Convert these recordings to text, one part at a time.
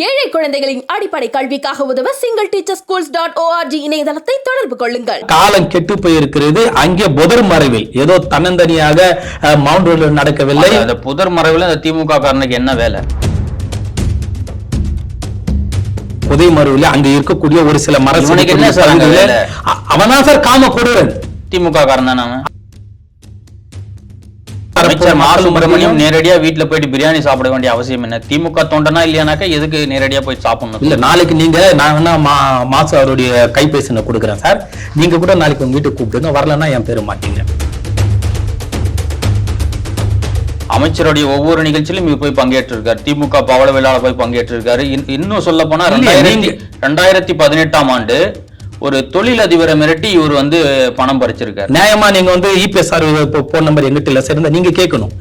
ஏழை குழந்தைகளின் அடிப்படை கல்விக்காக உதவ single teacher schools dot ORG இணையதளத்தை தொடர்பு கொள்ளுங்கள். காலம் கெட்டு போயிருக்கிறது. அங்கே புதர் மறைவில். ஏதோ தன்னந்தனியாக மவுண்ட் ரோடில் நடக்கவில்லை. அந்த புதர் மறைவுல அந்த திமுக காரனுக்கு என்ன வேலை? புதை மறைவில் அங்க இருக்கக்கூடிய ஒரு சில மர இவனுக்கு என்ன சார் அங்க பகுதிகளில் வேலை? அ- அவன்தான் சார் காம கொடுவன் திமுக காரன் தானே அவன்? அமைச்சர் மா சுப்பிரமணியம் நேரடியா வீட்டுல போயிட்டு பிரியாணி சாப்பிட வேண்டிய அவசியம் என்ன? திமுக தொண்டனா இல்லையானாக்கா எதுக்கு நேரடியா போய் சாப்பிடணும்? இல்ல நாளைக்கு நீங்க நான் வேணா மா மாசு அவருடைய கைபேசினை கொடுக்குறேன் சார். நீங்க கூட நாளைக்கு உங்க வீட்டுக்கு கூப்பிடுங்க. வரலன்னா என் பேரு மாட்டீங்க. அமைச்சருடைய ஒவ்வொரு நிகழ்ச்சியிலும் இவர் போய் பங்கேற்றிருக்காரு. திமுக பவள விழால போய் பங்கேற்றிருக்காரு. இன்- இன்னும் சொல்ல போனா ரெண்டாயிரத்தி பதினெட்டாம் ஆண்டு ஒரு தொழிலதிபரை மிரட்டி இவர் வந்து பணம் பறிச்சிருக்காரு. நியாயமா நீங்க வந்து இபிஎஸ் சார் போன் நம்பர் எங்கிட்ட இல்ல சார் இருந்தா நீங்க கேட்கணும்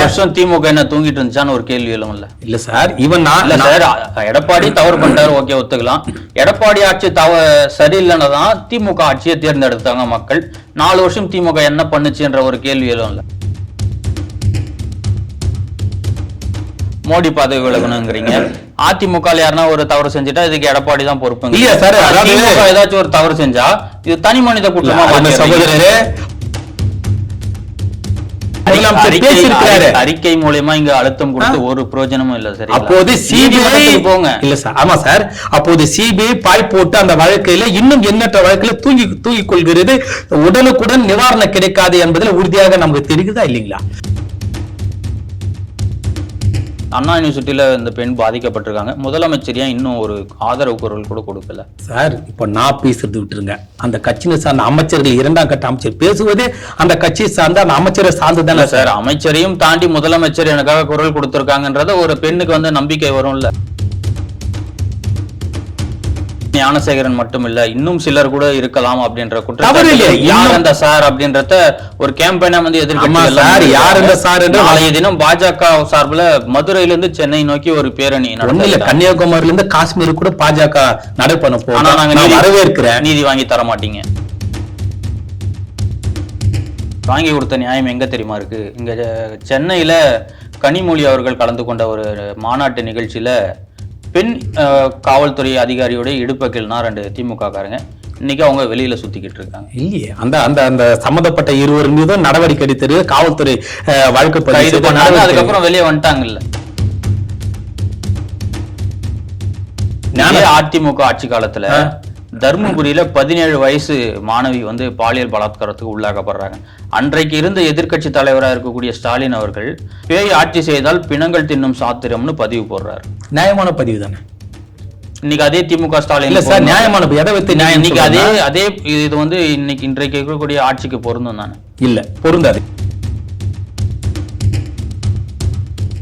வருஷம் திமுக என்ன தூங்கிட்டு இருந்துச்சான்னு ஒரு கேள்வி எழும் இல்ல. இல்ல சார் இவன் நான் இல்ல சார் எடப்பாடி தவறு பண்ணிட்டாரு ஓகே ஒத்துக்கலாம். எடப்பாடி ஆட்சி தவ சரியில்லைன்னு தான் திமுக ஆட்சியை தேர்ந்தெடுத்தாங்க மக்கள். நாலு வருஷம் திமுக என்ன பண்ணுச்சுன்ற ஒரு கேள்வி இல்ல. மோடி பதவி விலகணுங்கிறீங்க. அதிமுக யாருன்னா ஒரு தவறு செஞ்சுட்டா இதுக்கு எடப்பாடி தான் பொறுப்புங்க. இல்லையா சார், அதாவது- திமுக ஏதாச்சும் ஒரு தவறு செஞ்சா இது தனி மனித குற்றமா. சகோதரரே. அறிக்கை மூலியமா இங்க அழுத்தம் கொடுத்து ஒரு பிரயோஜனமும் இல்ல சரி அப்போது சிபிஐ போங்க. இல்ல சார் ஆமா சார். அப்போது சிபிஐ பாய் போட்டு அந்த வழக்கையில இன்னும் எண்ணற்ற வழக்குல தூங்கி தூங்கிக் கொள்கிறது. உடனுக்குடன் நிவாரணம் கிடைக்காது என்பதில் உறுதியாக நமக்கு தெரியுதா இல்லைங்களா? அண்ணா யூனிவர்சிட்டியில இந்த பெண் பாதிக்கப்பட்டிருக்காங்க. முதலமைச்சர் ஏன் இன்னும் ஒரு ஆதரவு குரல் கூட கொடுக்கல? சார் இப்போ நான் பேசுறது விட்டுருங்க. அந்த கட்சியை சார்ந்த அமைச்சர்கள் இரண்டாம் கட்ட அமைச்சர் பேசுவது அந்த கட்சியை சார்ந்த அந்த அமைச்சரை சார்ந்து இல்ல தானே சார்? அமைச்சரையும் தாண்டி முதலமைச்சர் எனக்காக குரல் கொடுத்திருக்காங்கன்றத ஒரு பெண்ணுக்கு வந்து நம்பிக்கை வரும்ல. ஞானசேகரன் மட்டும் இல்ல இன்னும் சிலர் கூட இருக்கலாம் அப்படின்ற குற்றம். யார் அந்த சார் அப்படின்றத ஒரு கேம்பெயினா வந்து சார், யார் அந்த. சார் என்று நாளைய தினம் பாஜக சார்பில் மதுரையில இருந்து சென்னை நோக்கி ஒரு பேரணி இல்ல கன்னியாகுமரியில இருந்து காஷ்மீர் கூட பாஜக நடை பண்ண ஆனா நாங்க நான் நீதி- வரவேற்கிறேன். நீதி வாங்கி தர மாட்டீங்க. வாங்கி கொடுத்த நியாயம் எங்க தெரியுமா இருக்கு? இங்க சென்னையில கனிமொழி அவர்கள் கலந்து கொண்ட ஒரு மாநாட்டு நிகழ்ச்சியில பெண் காவல்துறை அதிகாரியோட இடுப்பக்கில்னா ரெண்டு திமுக காரங்க இன்னைக்கு அவங்க வெளியில சுத்திக்கிட்டு இருக்காங்க. இல்லையே. அந்த அந்த அந்த சம்பந்தப்பட்ட இருவர் மீதும் நடவடிக்கை எடுத்தது காவல்துறை வழக்கு பதிவு பண்ணாங்க. அதுக்கப்புறம் வெளியே வந்துட்டாங்கல்ல. அதிமுக ஆட்சி காலத்துல தர்மபுரியில பதினேழு வயசு மாணவி வந்து பாலியல் பலாத்காரத்துக்கு உள்ளாக்கப்படுறாங்க. அன்றைக்கு இருந்த எதிர்க்கட்சி தலைவராக இருக்கக்கூடிய ஸ்டாலின் அவர்கள் பேய் ஆட்சி செய்தால் பிணங்கள் தின்னும் சாத்திரம்னு பதிவு போடுறாரு. நியாயமான பதிவு தானே? இன்னைக்கு அதே திமுக ஸ்டாலின் இல்ல சார். நியாயமான. எதை வைத்து நியாயம் இன்னைக்கு அதே அதே இது வந்து இன்னைக்கு இன்றைக்கு இருக்கக்கூடிய ஆட்சிக்கு பொருந்தும் தானே. இல்ல பொருந்தாது.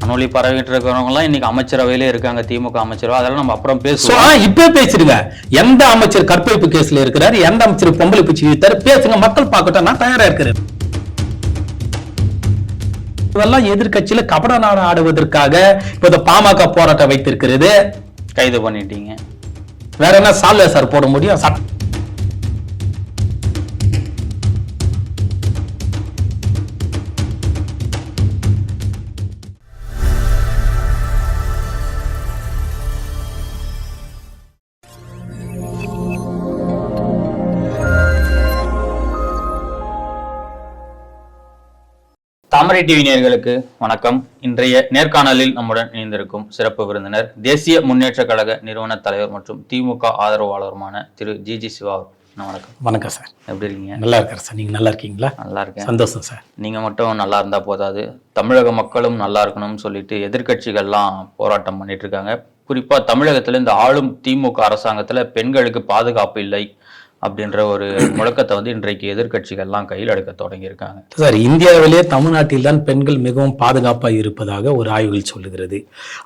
அனொலி பரவிட்டு இருக்கிறவங்க எல்லாம் இன்னைக்கு அமைச்சரவையிலே இருக்காங்க திமுக அமைச்சரவை. அதெல்லாம் நம்ம அப்புறம் பேசுவோம். இப்ப பேசிடுங்க. எந்த அமைச்சர் கற்பழிப்பு கேஸ்ல இருக்கிறாரு எந்த அமைச்சர் பொம்பளை பிச்சு இழுத்தாரு பேசுங்க. மக்கள் பார்க்கட்டும் நான் தயாரா இருக்கிறேன். இதெல்லாம் எதிர்க்கட்சியில கபட நாடு ஆடுவதற்காக இப்ப இந்த பாமக போராட்டம் வைத்திருக்கிறது. கைது பண்ணிட்டீங்க. வேற என்ன சால்வே சார் போட முடியும்? சட்ட- தாமரை டிவி நேயர்களுக்கு வணக்கம். இன்றைய நேர்காணலில் நம்முடன் இணைந்திருக்கும் சிறப்பு விருந்தினர் தேசிய முன்னேற்ற கழக நிறுவன தலைவர் மற்றும் திமுக ஆதரவாளருமான திரு ஜி ஜி சிவா வணக்கம். வணக்கம் சார். எப்படி இருக்கீங்க? நல்லா இருக்கிறேன் சார். நீங்க நல்லா இருக்கீங்களா? நல்லா இருக்கேன். சந்தோஷம் சார். நீங்க மட்டும் நல்லா இருந்தா போதாது. தமிழக மக்களும் நல்லா இருக்கணும்னு சொல்லிட்டு எதிர்க்கட்சிகள்லாம் போராட்டம் பண்ணிட்டு இருக்காங்க. குறிப்பா தமிழகத்துல இந்த ஆளும் திமுக அரசாங்கத்துல பெண்களுக்கு பாதுகாப்பு இல்லை. அப்படின்ற ஒரு முழக்கத்தை வந்து இன்றைக்கு எதிர்கட்சிகள்லாம் கையில் எடுக்க தொடங்கி இருக்காங்க சார் இந்தியாவிலே தமிழ்நாட்டில் தான் பெண்கள் மிகவும் பாதுகாப்பாக இருப்பதாக ஒரு ஆய்வுகள் சொல்லுகிறது.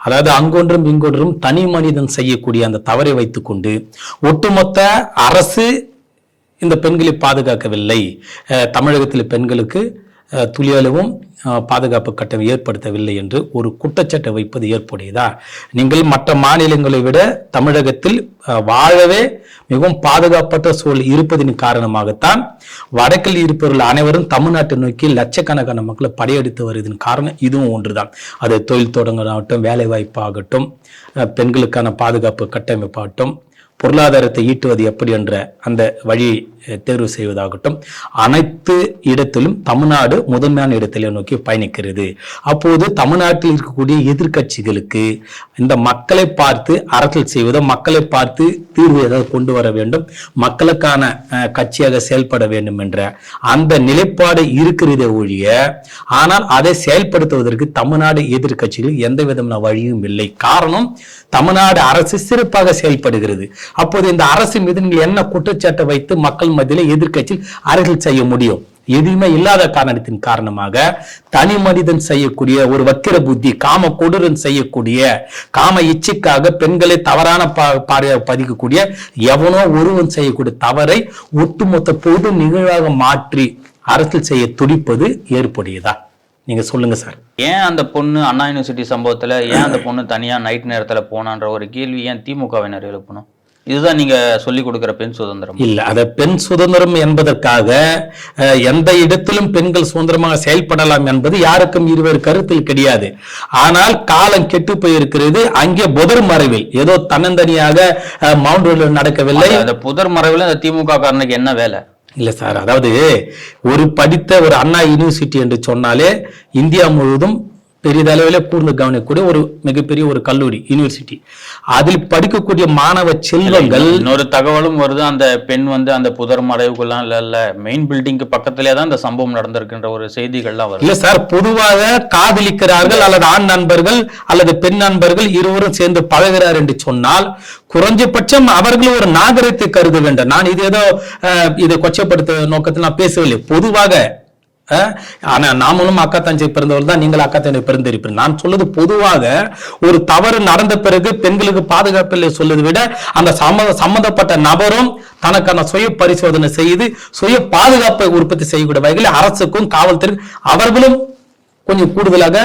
அதாவது அங்கொன்றும் இங்கொன்றும் தனி மனிதன் செய்யக்கூடிய அந்த தவறை வைத்துக்கொண்டு ஒட்டுமொத்த அரசு இந்த பெண்களை பாதுகாக்கவில்லை. தமிழகத்தில் பெண்களுக்கு துளியளவும் பாதுகாப்பு கட்டணம் ஏற்படுத்தவில்லை என்று ஒரு குற்றச்சாட்டை வைப்பது ஏற்புடையதா? நீங்கள் மற்ற மாநிலங்களை விட தமிழகத்தில் வாழவே மிகவும் பாதுகாப்பற்ற சூழல் இருப்பதின் காரணமாகத்தான் வடக்கில் இருப்பவர்கள் அனைவரும் தமிழ்நாட்டை நோக்கி லட்சக்கணக்கான மக்களை படையெடுத்து வருவதன் காரணம் இதுவும் ஒன்றுதான். அது தொழில் தொடங்கலாகட்டும் வேலை வாய்ப்பாகட்டும் பெண்களுக்கான பாதுகாப்பு கட்டமைப்பாகட்டும் பொருளாதாரத்தை ஈட்டுவது எப்படி என்ற அந்த வழி தேர்வு செய்வதாகட்டும் அனைத்து இடத்திலும் தமிழ்நாடு முதன்மையான இடத்திலே நோக்கி பயணிக்கிறது. அப்போது தமிழ்நாட்டில் இருக்கக்கூடிய எதிர்கட்சிகளுக்கு இந்த மக்களை பார்த்து அரசியல் செய்வதோ மக்களை பார்த்து தீர்வு ஏதாவது கொண்டு வர வேண்டும் மக்களுக்கான கட்சியாக செயல்பட வேண்டும் என்ற அந்த நிலைப்பாடு இருக்கிறதே ஒழிய ஆனால் அதை செயல்படுத்துவதற்கு தமிழ்நாடு எதிர்க்கட்சிகள் எந்த விதமான வழியும் இல்லை. காரணம் தமிழ்நாடு அரசு சிறப்பாக செயல்படுகிறது. அப்போது இந்த அரசு மீது நீங்கள் என்ன குற்றச்சாட்டை வைத்து மக்கள் மத்தியில் எதிர்கட்சியில் அரசியல் செய்ய முடியும். எதுவுமே இல்லாத காரணத்தின் காரணமாக தனி மனிதன் செய்யக்கூடிய ஒரு வக்கிர புத்தி காம கொடூரன் செய்யக்கூடிய காம இச்சைக்காக பெண்களை தவறான பா- பதிக்கக்கூடிய எவனோ ஒருவன் செய்யக்கூடிய தவறை ஒட்டுமொத்த பொது நிகழ்வாக மாற்றி அரசியல் செய்ய துடிப்பது ஏற்புடையதா? நீங்க சொல்லுங்க சார். ஏன் அந்த பொண்ணு அண்ணா யூனிவர்சிட்டி சம்பவத்துல ஏன் அந்த பொண்ணு தனியா நைட் நேரத்துல போனான்ற ஒரு கேள்வி ஏன் திமுகவினர் எழுப்பணும்? இதுதான் நீங்க சொல்லி கொடுக்கிற பெண் சுதந்திரம். இல்ல அத பெண் சுதந்திரம் என்பதற்காக எந்த இடத்திலும் பெண்கள் சுதந்திரமாக செயல்படலாம் என்பது யாருக்கும் இருவர் கருத்தில் கிடையாது. ஆனால் காலம் கெட்டு போயிருக்கிறது அங்கே புதர் மறைவில். ஏதோ தன்னந்தனியாக மவுண்ட் நடக்கவில்லை. அந்த புதர் மறைவுல அந்த திமுக காரனுக்கு என்ன வேலை? இல்ல சார் அதாவது ஒரு படித்த ஒரு அண்ணா யூனிவர்சிட்டி என்று சொன்னாலே இந்தியா முழுவதும் பெரிதளவில் கூர்ந்து கவனிக்கக்கூடிய ஒரு மிகப்பெரிய ஒரு கல்லூரி யூனிவர்சிட்டி அதில் படிக்கக்கூடிய மாணவ செல்வங்கள் இன்னொரு தகவலும் வருது. அந்த பெண் வந்து அந்த புதர் மறைவுக்குலாம் இல்ல இல்ல. மெயின் பில்டிங்க்கு பக்கத்திலே தான் இந்த சம்பவம் நடந்திருக்குன்ற ஒரு செய்திகள்லாம் வருது. இல்ல சார் பொதுவாக காதலிக்கிறார்கள் அல்லது ஆண் நண்பர்கள் அல்லது பெண் நண்பர்கள் இருவரும் சேர்ந்து பழகிறார் என்று சொன்னால் குறைஞ்சபட்சம் அவர்களும் ஒரு நாகரிகத்தை கருத வேண்டும். நான் இது ஏதோ இதை கொச்சப்படுத்த நோக்கத்தில் நான் பேசவில்லை. பொதுவாக ஆனால் நாமளும் அக்கா தஞ்சை பிறந்தவர்கள் தான் நீங்கள் அக்கா தஞ்சை பிறந்திருப்பீர்கள். நான் சொல்வது பொதுவாக ஒரு தவறு நடந்த பிறகு பெண்களுக்கு பாதுகாப்பில்லை சொல்வதை விட அந்த சம்ம சம்மந்தப்பட்ட நபரும் தனக்கான சுய பரிசோதனை செய்து சுய பாதுகாப்பை உற்பத்தி செய்யக்கூடிய வகையில் அரசுக்கும் காவல்துறை அவர்களும் கொஞ்சம் கூடுதலாக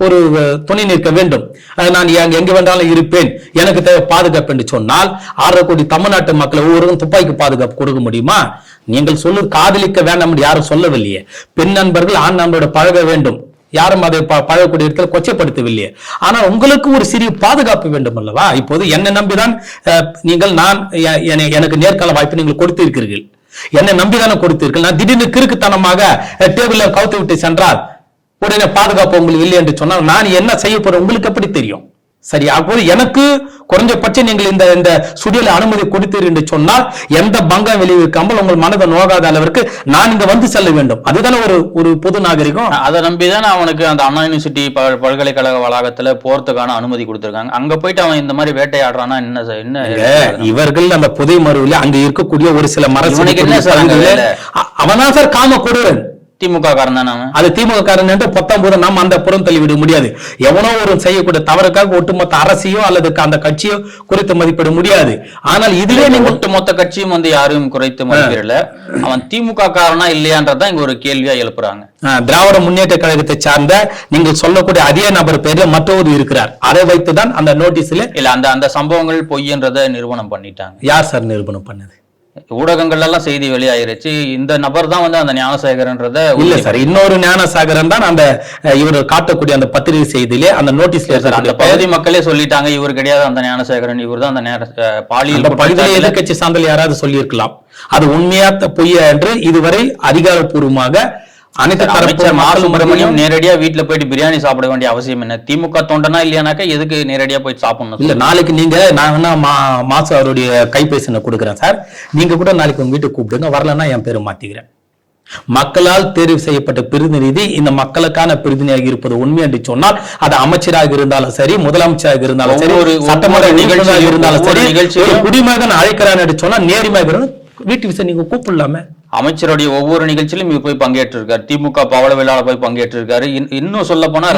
ஒரு துணை நிற்க வேண்டும். நான் எங்க எங்க வேண்டாலும் இருப்பேன். எனக்கு தேவை பாதுகாப்பு என்று சொன்னால் ஆறரை கோடி தமிழ்நாட்டு மக்கள் ஒவ்வொருவரும் துப்பாக்கி பாதுகாப்பு கொடுக்க முடியுமா? நீங்கள் சொல்லு காதலிக்க வேண்டாம் என்று யாரும் சொல்லவில்லையே. பெண் நண்பர்கள் ஆண் நண்பரோட பழக வேண்டும். யாரும் அதை ப- பழகக்கூடிய இடத்துல கொச்சப்படுத்தவில்லையே. ஆனால் உங்களுக்கு ஒரு சிறிய பாதுகாப்பு வேண்டும் அல்லவா? இப்போது என்னை நம்பிதான் அஹ், நீங்கள் நான் எனக்கு நேர்கால வாய்ப்பு நீங்கள் கொடுத்திருக்கிறீர்கள். என்னை நம்பிதானே கொடுத்தீர்கள். நான் திடீர்னு கிறுக்குத்தனமாக அஹ், டேபிள்ல கவுத்து விட்டு சென்றால் உடனே பாதுகாப்பு உங்களுக்கு இல்லை என்று சொன்னால் நான் என்ன செய்ய போறேன்? உங்களுக்கு எப்படி தெரியும்? சரி அப்போது எனக்கு குறைஞ்சபட்சம் நீங்கள் இந்த இந்த சுடியில அனுமதி கொடுத்தீர் என்று சொன்னால் எந்த பங்கம் விளைவிக்காமல் உங்கள் மனதை நோகாத அளவிற்கு நான் இங்க வந்து செல்ல வேண்டும். அதுதானே ஒரு ஒரு பொது நாகரிகம்? அதை நம்பிதான் அவனுக்கு அந்த அண்ணா யூனிவர்சிட்டி பல்கலைக்கழக வளாகத்துல போறதுக்கான அனுமதி கொடுத்திருக்காங்க. அங்க போயிட்டு அவன் இந்த மாதிரி வேட்டையாடுறானா என்ன என்ன இவர்கள் அந்த புதை மருவில் அங்க இருக்கக்கூடிய ஒரு சில மர இவனுக்கு என்ன சார் அங்க பகுதியில- வேலை? அ- அவன்தான் சார் காம கொடுவன் திமுக காரன் அது திமுக காரன் என்று பத்தொன்பது நாம் அந்த புறம் தள்ளிவிட முடியாது. எவனோ ஒரு செய்யக்கூடிய தவறுக்காக ஒட்டுமொத்த அரசையோ அல்லது அந்த கட்சியோ குறித்து மதிப்பிட முடியாது. ஆனால் இதுவே நீங்க நீங்க ஒட்டுமொத்த கட்சியும் வந்து யாரும் குறைத்து மதிப்பிடல. அவன் திமுக காரனா இல்லையான்றதான் இங்க ஒரு கேள்வியா எழுப்புறாங்க. திராவிட முன்னேற்ற கழகத்தை சார்ந்த நீங்கள் சொல்லக்கூடிய அதே நபர் பேர்ல மற்றொரு இருக்கிறார். அதை வைத்துதான் அந்த நோட்டீஸ்ல இல்ல அந்த அந்த சம்பவங்கள் பொய்ன்றத நிரூபணம் பண்ணிட்டாங்க. யார் சார் நிரூபணம் பண்ணது? ஊடகங்கள்ல எல்லாம் செய்தி வெளியாயிருச்சு. இந்த நபர் தான் வந்து அந்த ஞானசேகரன்றத இல்ல சார் இன்னொரு ஞானசாகரன் தான் அந்த இவர் காட்டக்கூடிய அந்த பத்திரிகை செய்தியிலே அந்த நோட்டீஸ்ல சார் அந்த பகுதி மக்களே சொல்லிட்டாங்க இவர் கிடையாது அந்த ஞானசேகரன் இவர் தான் அந்த பாலியல் குற்றச்சாட்டுல- எதிர்க்கட்சி சார்ந்தல் யாராவது சொல்லியிருக்கலாம். அது உண்மையா பொய்யா என்று இதுவரை அதிகாரப்பூர்வமாக அனைத்து அமைச்சர் மா சுப்பிரமணியம் நேரடியா வீட்டுல போயிட்டு பிரியாணி சாப்பிட வேண்டிய அவசியம் என்ன? திமுக தொண்டனா இல்லையானாக்கா எதுக்கு நேரடியா போய் சாப்பிடணும்? இல்ல நாளைக்கு நீங்க நான் வேணா மா மாசு அவருடைய கைபேசி நான் கொடுக்குறேன் சார். நீங்க கூட நாளைக்கு உங்க வீட்டுக்கு கூப்பிடுங்க வரலன்னா என் பேரை மாத்திக்கிறேன். மக்களால் தேர்வு செய்யப்பட்ட பிரதிநிதி இந்த மக்களுக்கான பிரதிநிதியாக இருப்பது உண்மை என்று சொன்னால் அது அமைச்சராக இருந்தாலும் சரி முதலமைச்சராக இருந்தாலும் சரி ஒவ்வொரு- சட்டமன்ற நிகழ்ச்சியாக இருந்தாலும் சரி ஒரு குடிமகன் அழைக்கிறான் என்று சொன்னா நேர்மையாக இருந்தா வீட்டு விசை நீங்க கூப்பிடலாமே. அமைச்சருடைய ஒவ்வொரு நிகழ்ச்சியிலும் இவர் போய் பங்கேற்றிருக்காரு. திமுக பவள விழாவில் போய் பங்கேற்றிருக்காரு. இன்- இன்னும் சொல்ல போனா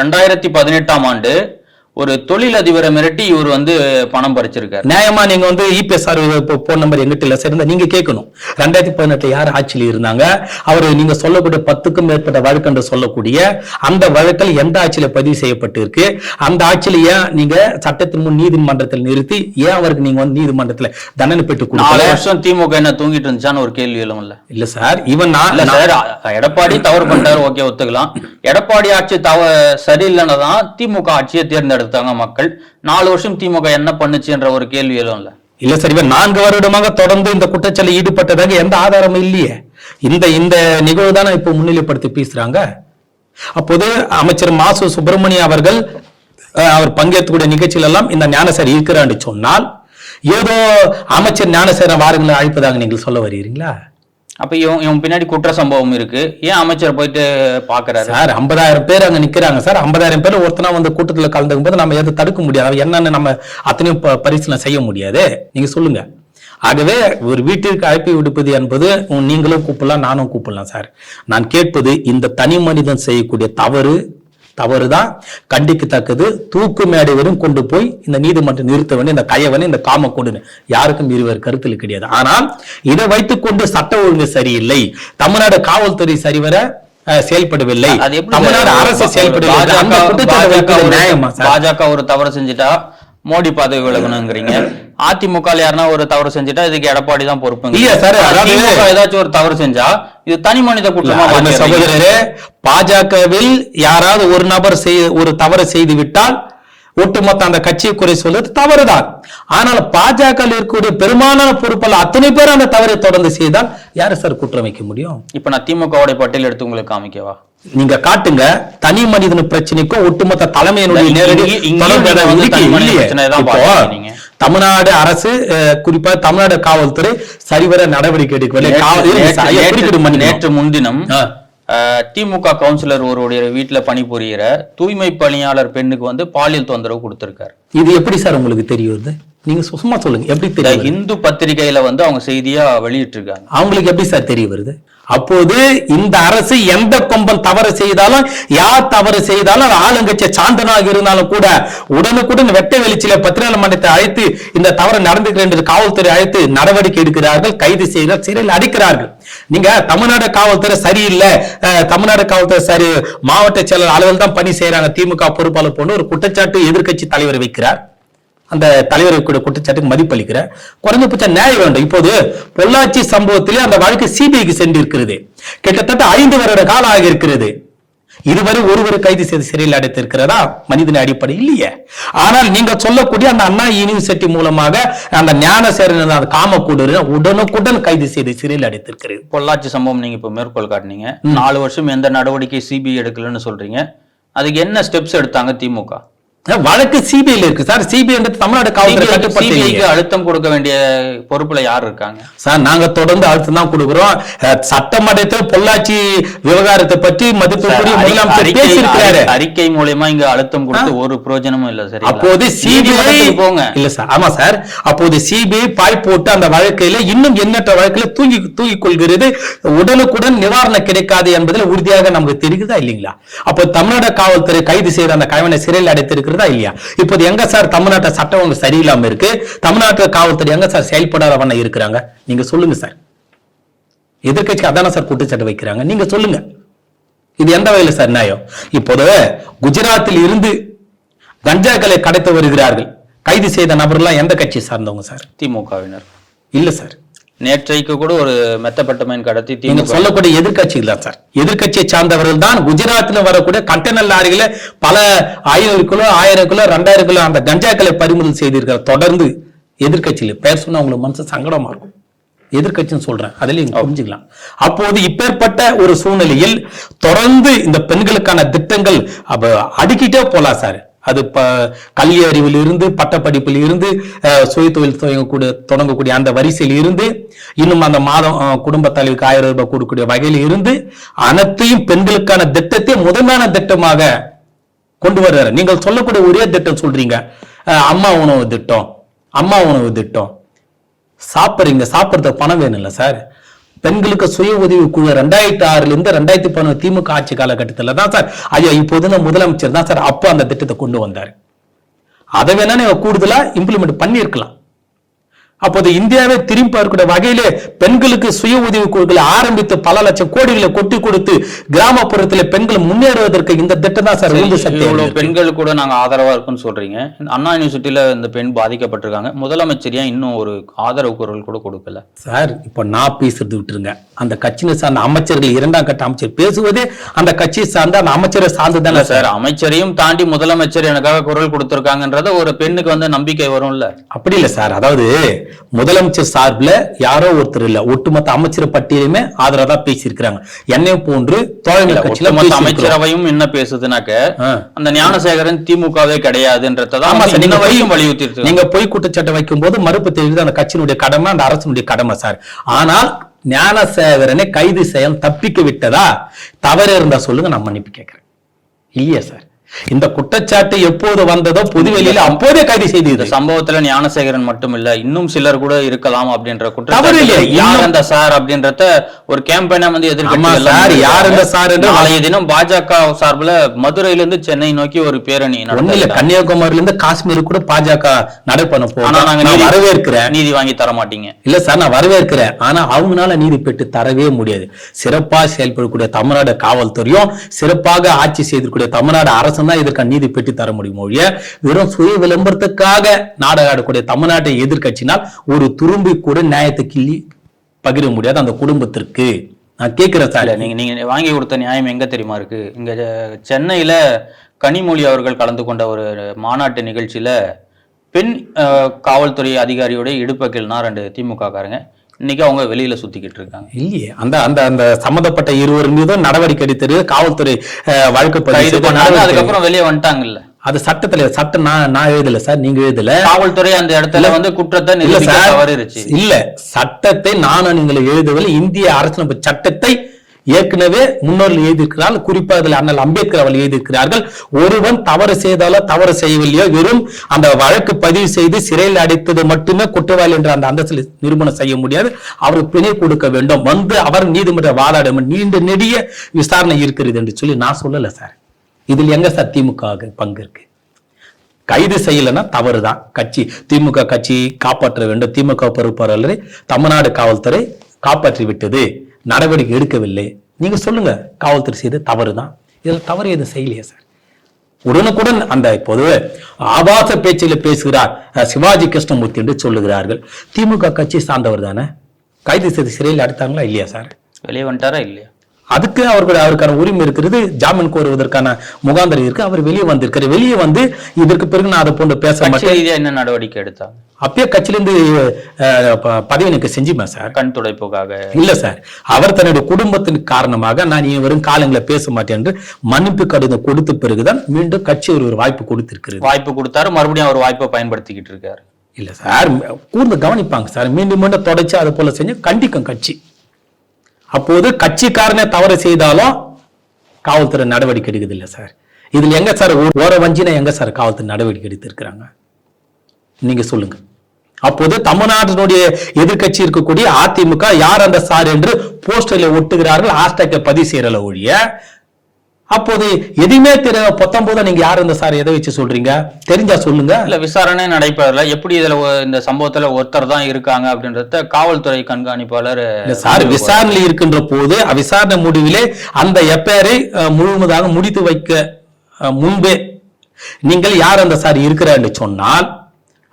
ரெண்டாயிரத்தி பதினெட்டாம் ஆண்டு ஒரு தொழிலதிபரை மிரட்டி இவர் வந்து பணம் பறிச்சிருக்காரு. நியாயமா நீங்க வந்து இபிஎஸ் ஆர் போன் நம்பர் எங்கிட்ட இல்ல சார் இருந்தா நீங்க கேட்கணும் ரெண்டாயிரத்தி பதினெட்டுல யார் ஆட்சியில் இருந்தாங்க? அவர் நீங்க சொல்லக்கூடிய பத்துக்கும் மேற்பட்ட வழக்கு என்று சொல்லக்கூடிய அந்த வழக்கில் எந்த ஆட்சியில பதிவு செய்யப்பட்டு இருக்கு அந்த ஆட்சியில ஏன் நீங்க சட்டத்தின் முன் நீதிமன்றத்தில் நிறுத்தி ஏன் அவருக்கு நீங்க வந்து நீதிமன்றத்துல தண்டனை பெற்று கொடுக்கல? வருஷம் திமுக என்ன தூங்கிட்டு இருந்துச்சான்னு ஒரு கேள்வி இல்ல. இல்ல சார் இவன் நான் இல்ல சார் எடப்பாடி தவறு பண்ணிட்டாரு ஓகே ஒத்துக்கலாம். எடப்பாடி ஆட்சி தவ சரியில்லைன்னு தான் திமுக ஆட்சியை எடுத்தாங்க மக்கள். நாலு வருஷம் திமுக என்ன பண்ணுச்சுன்ற ஒரு கேள்வி எழும்ல இல்ல. சரிவா நான்கு வருடமாக தொடர்ந்து இந்த குற்றச்சலை ஈடுபட்டதாக எந்த ஆதாரமும் இல்லையே. இந்த இந்த நிகழ்வு தானே இப்போ முன்னிலைப்படுத்தி பேசுறாங்க. அப்போது அமைச்சர் மாசு சுப்பிரமணிய அவர்கள் அவர் பங்கேற்கக்கூடிய நிகழ்ச்சியில் எல்லாம் இந்த ஞானசார் இருக்கிறான்னு சொன்னால் ஏதோ அமைச்சர் ஞானசாரம் வாருங்களை அழைப்பதாக நீங்கள் சொல்ல வருகிறீங்களா? அப்ப இவன் இவன் பின்னாடி குற்ற சம்பவம் இருக்கு. ஏன் அமைச்சர் போயிட்டு பாக்குறாரு? சார் ஐம்பதாயிரம் பேர் அங்க நிக்கிறாங்க சார். ஐம்பதாயிரம் பேர் ஒருத்தனா வந்து கூட்டத்துல கலந்துக்கும் போது நம்ம எதை தடுக்க முடியாது. என்னன்னு நம்ம அத்தனையும் ப- பரிசீலனை செய்ய முடியாது. நீங்க சொல்லுங்க. ஆகவே ஒரு வீட்டிற்கு அழைப்பு விடுப்பது என்பது நீங்களும் கூப்பிடலாம் நானும் கூப்பிடலாம் சார். நான் கேட்பது இந்த தனி மனிதன் செய்யக்கூடிய தவறு தவறுதான் கண்டிக்கத்தக்கது. தூக்கு மேடை வரும் கொண்டு போய் இந்த நீதிமன்றம் நிறுத்த வேண்டிய இந்த கையவனை இந்த காம கொடுன்னு யாருக்கும் இருவர் கருத்தில் கிடையாது. ஆனால் இதை வைத்துக்கொண்டு சட்ட ஒழுங்கு சரியில்லை. தமிழ்நாடு காவல்துறை சரிவர செயல்படவில்லை. தமிழ்நாடு? அரசு செயல்படவில்லை. பாஜக ஒரு தவறு செஞ்சுட்டா மோடி பதவி விலகணுங்கிறீங்க. அதிமுக யாருன்னா ஒரு தவறு செஞ்சுட்டா இதுக்கு எடப்பாடி தான் பொறுப்புங்க. இல்லையா சார், திமுக ஏதாச்சும் ஒரு தவறு செஞ்சா இது தனி மனித குற்றமா. சகோதரரே பாஜகவில் யாராவது ஒரு நபர் ஒரு தவறு செய்து விட்டால் ஒட்டுமொத்த அந்த கட்சியை குறை சொல்வது தவறுதான். ஆனால் பாஜக இருக்கக்கூடிய பெரும்பாலான பொறுப்பில் அத்தனை பேர் அந்த தவறை தொடர்ந்து செய்தால் யாரு சார் குற்றம் வைக்க முடியும்? இப்ப நான் திமுகவுடைய பட்டியல் எடுத்து உங்களுக்கு காமிக்கவா? நீங்க காட்டுங்க தனி மனிதன் பிரச்சனைக்கும் ஒட்டுமொத்த தலைமையினுடைய நேரடி. தமிழ்நாடு அரசு குறிப்பா தமிழ்நாடு காவல்துறை சரிவர நடவடிக்கை எடுக்கவில்லை காவல் நேற்று- முன்தினம் திமுக கவுன்சிலர் ஒருவருடைய வீட்டுல பணிபுரிகிற தூய்மை பணியாளர் பெண்ணுக்கு வந்து பாலியல் தொந்தரவு கொடுத்திருக்காரு. இது எப்படி சார் உங்களுக்கு தெரிய வருது நீங்க சும்மா சொல்லுங்க எப்படி இந்த தெரிய வருது? இந்து பத்திரிகையில வந்து அவங்க செய்தியா வெளியிட்டு இருக்காங்க அவங்களுக்கு எப்படி சார் தெரிய வருது? அப்போது இந்த அரசு எந்த கொம்பன் தவறு செய்தாலும் யார் தவறு செய்தாலும் அது ஆளுங்கட்சி சாந்தனாக இருந்தாலும் கூட உடனுக்குடன் வெட்ட வெளிச்சில பத்திரிகை மன்றத்தை அழைத்து இந்த தவறு நடந்துக்கிறேன் என்று காவல்துறை அழைத்து நடவடிக்கை எடுக்கிறார்கள் கைது செய்கிறார் சிறையில் அடைக்கிறார்கள். நீங்க தமிழ்நாடு காவல்துறை சரியில்லை. தமிழ்நாடு காவல்துறை சரி மாவட்ட செயலர் அலுவல் தான் பணி செய்யறாங்க. திமுக பொறுப்பாளர் போன்று ஒரு குற்றச்சாட்டு எதிர்க்கட்சி தலைவர் வைக்கிறார். அந்த தலைவருக்கு குற்றச்சாட்டுக்கு மதிப்பளிக்கிற குறைந்தபட்ச நியாயம் வேண்டும். இப்போது பொள்ளாச்சி சம்பவத்திலே அந்த வழக்கு சிபிஐக்கு சென்றிருக்கிறது. கிட்டத்தட்ட ஐந்து வருட காலம் ஆகியிருக்கிறது. இதுவரை ஒருவர் கைது செய்து சிறையில் அடைத்திருக்கிறதா? மனிதன அடிப்படை இல்லையே. ஆனால் நீங்க சொல்லக்கூடிய அந்த அண்ணா யூனிவர்சிட்டி மூலமாக அந்த ஞானசேரன் அந்த காமக்கூடர் உடனுக்குடன் கைது செய்து சிறையில் அடைத்திருக்கிறது. பொள்ளாச்சி சம்பவம் நீங்க இப்ப மேற்கோள் காட்டினீங்க. நாலு வருஷம் எந்த நடவடிக்கை சிபிஐ எடுக்கலன்னு சொல்றீங்க. அதுக்கு என்ன ஸ்டெப்ஸ் எடுத்தாங்க திமுக? வழக்கு சிபிஐல இருக்கு. சார் சிபிஐ தமிழ்நாடு காவல்துறை கட்டுப்பாட்டு அழுத்தம் கொடுக்க வேண்டிய பொறுப்புல யார் இருக்காங்க? சார் நாங்க தொடர்ந்து அழுத்தம் தான் கொடுக்கிறோம். சட்டமன்றத்தில் பொள்ளாச்சி விவகாரத்தை பற்றி மதிப்புக்குரிய முதலமைச்சர் பேசியிருக்கிறாரு. அறி- அறிக்கை மூலியமா இங்க அழுத்தம் கொடுத்து ஒரு பிரயோஜனமும் இல்ல சரி அப்போது சிபிஐ போங்க. இல்ல சார் ஆமா சார். அப்போது சிபிஐ பாய் போட்டு அந்த வழக்கையில இன்னும் எண்ணற்ற வழக்கில தூங்கி தூங்கிக் கொள்கிறது. உடனுக்குடன் நிவாரணம் கிடைக்காது என்பதில் உறுதியாக நமக்கு தெரியுதா இல்லைங்களா? அப்போ தமிழ்நாடு காவல்துறை கைது செய்த அந்த கைவனை சிறையில் அடைத்திருக்கிறதா இல்லையா? இப்போது எங்க சார் தமிழ்நாட்டு சட்டம் ஒழுங்கு சரியில்லாம இருக்கு? தமிழ்நாட்டு காவல்துறை எங்க சார் செயல்படாத வண்ணம் இருக்கிறாங்க? நீங்க சொல்லுங்க சார். எதிர்க்கட்சி அதான சார் குற்றச்சாட்டு வைக்கிறாங்க? நீங்க சொல்லுங்க. இது எந்த வகையில சார் நியாயம்? இப்போது குஜராத்தில் இருந்து கஞ்சாக்களை கடத்த வருகிறார்கள். கைது செய்த நபர்லாம் எந்த கட்சி சார்ந்தவங்க சார்? திமுகவினர். இல்ல சார். நேற்றைக்கு கூட ஒரு மெத்தப்பட்ட மீன் கடத்தி நீங்க சொல்லக்கூடிய எதிர்க்கட்சிகள் தான் சார். எதிர்க்கட்சியை சார்ந்தவர்கள் தான் குஜராத்தில் வரக்கூடிய கண்டெய்னர் லாரிகளை பல ஐநூறு கிலோ ஆயிரம் கிலோ ரெண்டாயிரம் கிலோ அந்த கஞ்சாக்களை பறிமுதல் செய்திருக்கிறார் தொடர்ந்து எதிர்க்கட்சியில் பெயர் சொன்னா உங்களுக்கு மனசு சங்கடமா இருக்கும். எதிர்க்கட்சின்னு சொல்றேன். அதில் நீங்க புரிஞ்சுக்கலாம். அப்போது இப்பேற்பட்ட ஒரு சூழ்நிலையில் தொடர்ந்து இந்த பெண்களுக்கான திட்டங்கள் அடுக்கிட்டே போலாம் சார். அது ப கல்வி அறிவில் இருந்து பட்டப்படிப்பில் இருந்து சுய தொழில் தொடங்கக்கூடிய தொடங்கக்கூடிய அந்த வரிசையில் இருந்து இன்னும் அந்த மாதம் குடும்ப தலைவிக்கு ஆயிரம் ரூபாய் கொடுக்கக்கூடிய வகையில் இருந்து அனைத்தையும் பெண்களுக்கான திட்டத்தை முதன்மையான திட்டமாக கொண்டு வருகிறார். நீங்கள் சொல்லக்கூடிய ஒரே திட்டம் சொல்றீங்க. அம்மா உணவு திட்டம் அம்மா உணவு திட்டம். சாப்பிட்றீங்க சாப்பிட்றதுக்கு பணம் வேணும்ல சார்? பெண்களுக்கு சுய உதவி குழு ரெண்டாயிரத்தி ஆறுல இருந்து ரெண்டாயிரத்தி பதினொன்று திமுக ஆட்சி காலகட்டத்தில் தான் சார். ஐயா இப்போது முதலமைச்சர் தான் சார். அப்போ அந்த திட்டத்தை கொண்டு வந்தார். அதை வேணா நீங்க கூடுதலா இம்ப்ளிமெண்ட் பண்ணியிருக்கலாம். அப்போது இந்தியாவை திரும்பி பார்க்கிற வகையிலே பெண்களுக்கு சுய உதவி குழுக்களை ஆரம்பித்து பல லட்சம் கோடிகளை கொட்டி கொடுத்து கிராமப்புறத்தில் பெண்கள் முன்னேறுவதற்கு இந்த திட்டம் தான் சார் உந்து சக்தி பெண்கள் கூட நாங்க ஆதரவா இருக்குன்னு சொல்றீங்க. அண்ணா யூனிவர்சிட்டியில இந்த பெண் பாதிக்கப்பட்டிருக்காங்க. முதலமைச்சரியா இன்னும் ஒரு ஆதரவு குரல் கூட கொடுக்கல. சார் இப்ப நான் பேசுறது விட்டுருங்க. அந்த கட்சியை சார்ந்த அமைச்சர்கள் இரண்டாம் கட்ட அமைச்சர் பேசுவதே அந்த கட்சியை சார்ந்த அந்த அமைச்சரை சார்ந்து தானே சார்? அமைச்சரையும் தாண்டி முதலமைச்சர் எனக்காக குரல் கொடுத்திருக்காங்கன்றத ஒரு பெண்ணுக்கு வந்து நம்பிக்கை வரும்ல. அப்படி இல்ல சார். அதாவது முதலமைச்சர் சார்பில் யாரோ ஒருத்தர் இல்ல. ஒட்டுமொத்த அமைச்சர் பட்டியலுமே ஆதரவா தான் பேசியிருக்கிறாங்க. என்னையும் போன்று தோழமை கட்சியில. அமைச்சரவையும் என்ன பேசுதுனாக்க. அந்த ஞானசேகரன் திமுகவே கிடையாதுன்றதான் வலியுறுத்தி நீங்க பொய் குற்றச்சாட்டை வைக்கும் போது மறுப்பு தெரிவித்து அந்த கட்சியினுடைய கடமை அந்த அரசினுடைய கடமை சார். ஆனால் ஞானசேகரனை கைது செய்ய தப்பிக்க விட்டதா? தவறு இருந்தா சொல்லுங்க நான் மன்னிப்பு கேட்கிறேன். இல்லையா சார். இந்த குற்றச்சாட்டு எப்போது வந்ததோ பொதுவெளியில அப்போதே கைது இந்த செய்தது சம்பவத்துல ஞானசேகரன் மட்டும் இல்ல இன்னும் சிலர் கூட இருக்கலாம் அப்படின்ற. யார் அந்த சார் அப்படின்றத ஒரு கேம்பெயினா வந்து யார் அந்த. சார் என்று நாளைய தினம் பாஜக சார்பில் மதுரையில இருந்து சென்னை நோக்கி ஒரு பேரணி இல்ல கன்னியாகுமரியில இருந்து காஷ்மீர் கூட பாஜக நடை பண்ண போறோம் நாங்க வரவேற்கிறேன். நீதி வாங்கி தர மாட்டீங்க. இல்ல சார் நான் வரவேற்கிறேன். ஆனா அவங்களால நீதி பெற்று தரவே முடியாது. சிறப்பா செயல்படக்கூடிய தமிழ்நாடு காவல்துறையும் சிறப்பாக ஆட்சி செய்திருக்கூடிய தமிழ்நாடு அரசும் தான் இதற்கு நீதி பெற்று தர முடியும் ஒழிய வெறும் சுய விளம்பரத்துக்காக நாடக ஆடக்கூடிய தமிழ்நாட்டை எதிர்கட்சினால் ஒரு துரும்பி கூட நியாயத்தை கிள்ளி பகிர முடியாது அந்த குடும்பத்திற்கு. நான் கேட்கிறேன் சார். நீங்க நீங்க வாங்கி கொடுத்த நியாயம் எங்க தெரியுமா இருக்கு? இங்க சென்னையில கனிமொழி அவர்கள் கலந்து கொண்ட ஒரு மாநாட்டு நிகழ்ச்சியில பெண் காவல்துறை அதிகாரியோட இடுப்பக்கில்னா ரெண்டு திமுக காரங்க இன்னைக்கு அவங்க வெளியில சுத்திக்கிட்டு இருக்காங்க. இல்லையே அந்த அந்த அந்த சம்பந்தப்பட்ட இருவர் மீதும் நடவடிக்கை எடுத்தது காவல்துறை வழக்கு அதுக்கப்புறம் வெளியே வந்துட்டாங்கல்ல. அது சட்டத்துல சட்டம் நான் நான் எழுதல சார் நீங்க எழுதல. காவல்துறை அந்த இடத்துல வந்து குற்றத்தை இல்ல சார் இல்ல சட்டத்தை நானும் நீங்கள் எழுதவில்லை இந்திய அரசியலமைப்பு சட்டத்தை ஏற்கனவே முன்னோர்கள் எழுதியிருக்கிறார்கள். குறிப்பா அதில் அண்ணல் அம்பேத்கர் அவர்கள் எழுதியிருக்கிறார்கள். ஒருவன் தவறு செய்தாலோ தவறு செய்யவில்லையோ வெறும் அந்த வழக்கு பதிவு செய்து சிறையில் அடைத்தது மட்டுமே குற்றவாளி என்ற அந்த அந்தஸ்தில் நிரூபணம் செய்ய முடியாது. அவருக்கு பிணை கொடுக்க வேண்டும். வந்து அவர் நீதிமன்ற வாதாடும் நீண்ட நெடிய விசாரணை இருக்கிறது என்று சொல்லி நான் சொல்லல சார். இதில் எங்க சார் திமுக பங்கு இருக்கு? கைது செய்யலைன்னா தவறு தான் கட்சி திமுக கட்சி காப்பாற்ற வேண்டும். திமுக பொறுப்பாளரை தமிழ்நாடு காவல்துறை காப்பாற்றி விட்டது நடவடிக்கை எடுக்கவில்லை. நீங்க சொல்லுங்க காவல்துறை செய்த தவறுதான். இதில் தவறு எதுவும் செய்யலையே சார்? உடனுக்குடன் அந்த பொதுவே ஆபாச பேச்சில் பேசுகிறார் சிவாஜி கிருஷ்ணமூர்த்தி என்று சொல்லுகிறார்கள். திமுக கட்சி சார்ந்தவர் தானே? கைது செய்து சிறையில் அடுத்தாங்களா இல்லையா சார்? வெளியே வந்துட்டாரா இல்லையா? அதுக்கு அவர்கள் அவருக்கான உரிமை இருக்கிறது. ஜாமீன் கோருவதற்கான முகாந்திரம் இருக்கு. அவர் வெளியே வந்திருக்காரு. வெளியே வந்து இதற்கு பிறகு நான் அதை போன்று பேச மாட்டேன். என்ன நடவடிக்கை எடுத்தாங்க? அப்பயே கட்சியிலிருந்து பதவி நீக்கம் செஞ்சுமா சார்? கண் துடைப்புக்காக. இல்ல சார். அவர் தன்னுடைய குடும்பத்தின் காரணமாக நான் இனி வரும் காலங்களில் பேச மாட்டேன் என்று மன்னிப்பு கடிதம் கொடுத்த பிறகுதான் மீண்டும் கட்சி ஒரு ஒரு வாய்ப்பு கொடுத்திருக்கிறது. வாய்ப்பு கொடுத்தாரு. மறுபடியும் அவர் வாய்ப்பை பயன்படுத்திக்கிட்டு இருக்காரு. இல்ல சார். கூர்ந்து கவனிப்பாங்க சார். மீண்டும் மீண்டும் தொடர்ச்சி அது போல செஞ்சு கண்டிக்கும் கட்சி. அப்போது கட்சிக்காரனே தவறு செய்தாலும் காவல்துறை நடவடிக்கை எடுக்குது இல்லை சார். இதில் எங்க சார் ஓ- ஓர வஞ்சினா எங்க சார் காவல்துறை நடவடிக்கை எடுத்திருக்கிறாங்க? நீங்க சொல்லுங்க. அப்போது தமிழ்நாட்டினுடைய எதிர்க்கட்சி இருக்கக்கூடிய அதிமுக யார் அந்த சார் என்று போஸ்டரில் ஒட்டுகிறார்கள். ஹாஷ்டேக்கை பதிவு செய்யறல ஒழிய அப்போது எதுவுமே தெரிய பத்தொன்பது நீங்க யார் அந்த சார்? எதை வச்சு சொல்றீங்க? தெரிஞ்சா சொல்லுங்க. இல்ல விசாரணை நடைபெறல. எப்படி இதுல இந்த சம்பவத்துல ஒருத்தர் தான் இருக்காங்க அப்படின்றத காவல்துறை கண்காணிப்பாளர் சார் விசாரணை இருக்கின்ற போது விசாரணை முடிவிலே அந்த எஃப்ஐஆரை முழுவதாக முடித்து வைக்க முன்பே நீங்கள் யார் அந்த சார் இருக்கிறான்னு சொன்னால்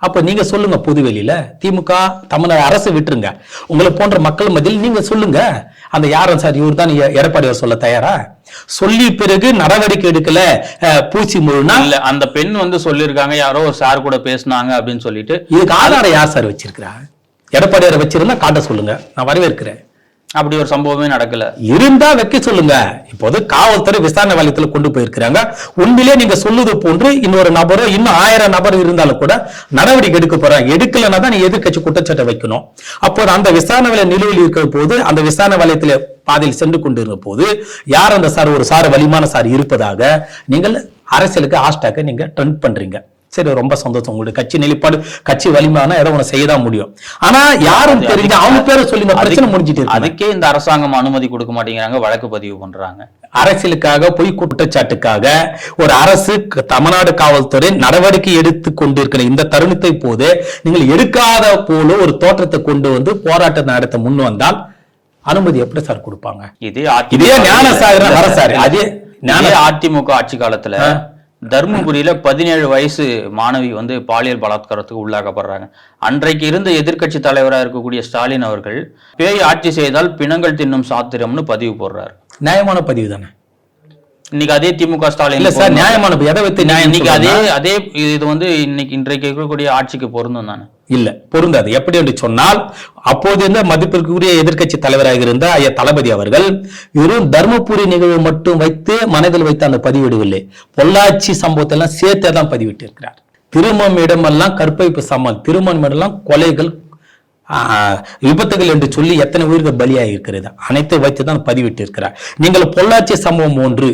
அப்ப நீங்க சொல்லுங்க பொதுவெளியில. திமுக தமிழ்நாடு அரசு விட்டுருங்க. உங்களை போன்ற மக்கள் மத்தியில் நீங்க சொல்லுங்க. அந்த யாரும் சார்? இவர் தான் எடப்பாடி அவர் சொல்ல தயாரா? சொல்லி பிறகு நடவடிக்கை எடுக்கல பூச்சி முழுனா? இல்ல அந்த பெண் வந்து சொல்லியிருக்காங்க யாரோ ஒரு சார் கூட பேசுனாங்க அப்படின்னு சொல்லிட்டு. இதுக்கு ஆதாரம் யார் சார் வச்சிருக்கிறா? எடப்பாடியாரை வச்சிருந்தா காட்ட சொல்லுங்க. நான் வரவேற்கிறேன். அப்படி ஒரு சம்பவமே நடக்கல. இருந்தா வைக்க சொல்லுங்க. இப்போது காவல்துறை விசாரணை வலயத்துல கொண்டு போயிருக்கிறாங்க. உண்மையிலே நீங்க சொல்லுது போன்று இன்னொரு நபரோ இன்னும் ஆயிரம் நபர் இருந்தாலும் கூட நடவடிக்கை எடுக்க போறாங்க. எடுக்கலைன்னா தான் நீ எதிர்கட்சி குற்றச்சாட்டை வைக்கணும். அப்போது அந்த விசாரணை வலய நிலுவையில் இருக்கிற போது அந்த விசாரணை வலயத்தில் பாதையில் சென்று கொண்டிருந்த போது யார் அந்த சார்? ஒரு சார் வலிமான சார் இருப்பதாக நீங்கள் அரசியலுக்கு ஹாஷ்டாக நீங்க ட்ரெண்ட் பண்றீங்க. சரி ரொம்ப சந்தோஷம். உங்களுடைய கட்சி நிலைப்பாடு கட்சி வலிமையான ஏதோ ஒன்று செய்ய தான் முடியும். ஆனா யாரும் தெரிஞ்ச அவங்க பேரை சொல்லி இந்த பிரச்சனை முடிஞ்சிட்டு அதுக்கே இந்த அரசாங்கம் அனுமதி கொடுக்க மாட்டேங்கிறாங்க வழக்கு பதிவு பண்றாங்க. அரசியலுக்காக பொய் குற்றச்சாட்டுக்காக ஒரு அரசு தமிழ்நாடு காவல்துறை நடவடிக்கை எடுத்து கொண்டிருக்கிற இந்த தருணத்தை போது நீங்கள் எடுக்காத போல ஒரு தோற்றத்தை கொண்டு வந்து போராட்டம் நடத்த முன் வந்தால் அனுமதி எப்படி சார் கொடுப்பாங்க? இதே இதே ஞான சாகர வர சார் அதே அதிமுக ஆட்சி காலத்துல தர்மபுரியில பதினேழு வயசு மாணவி வந்து பாலியல் பலாத்காரத்துக்கு உள்ளாக்கப்படுறாங்க. அன்றைக்கு இருந்த எதிர்க்கட்சி தலைவராக இருக்கக்கூடிய ஸ்டாலின் அவர்கள் பேய் ஆட்சி செய்தால் பிணங்கள் தின்னும் சாத்திரம்னு பதிவு போடுறாரு. நியாயமான பதிவு தானே? இன்னைக்கு அதே திமுக ஸ்டாலின் இல்ல சார் நியாயமான. எதை வைத்து நியாயம் இன்னைக்கு அதே அதே இது வந்து இன்னைக்கு இன்றைக்கு இருக்கக்கூடிய ஆட்சிக்கு பொருந்தும் தானே? இல்லை பொருந்தாது. எப்படி என்று சொன்னால் அப்போது இருந்த மதிப்பிற்குரிய எதிர்க்கட்சி தலைவராக இருந்த ஐயா தளபதி அவர்கள் வெறும் தர்மபுரி நிகழ்வு மட்டும் வைத்து மனதில் வைத்து அந்த பதிவிடவில்லை. பொள்ளாச்சி சம்பவத்தெல்லாம் சேர்த்தே தான் பதிவிட்டிருக்கிறார். திருமணம் இடமெல்லாம் கற்பழிப்பு சம்பவம் திருமணம் இடமெல்லாம் கொலைகள் விபத்துகள் என்று சொல்லி எத்தனை உயிர்கள் பலியாக இருக்கிறது அனைத்தை வைத்து தான் பதிவிட்டிருக்கிறார். நீங்கள் பொள்ளாச்சி சம்பவம் ஒன்று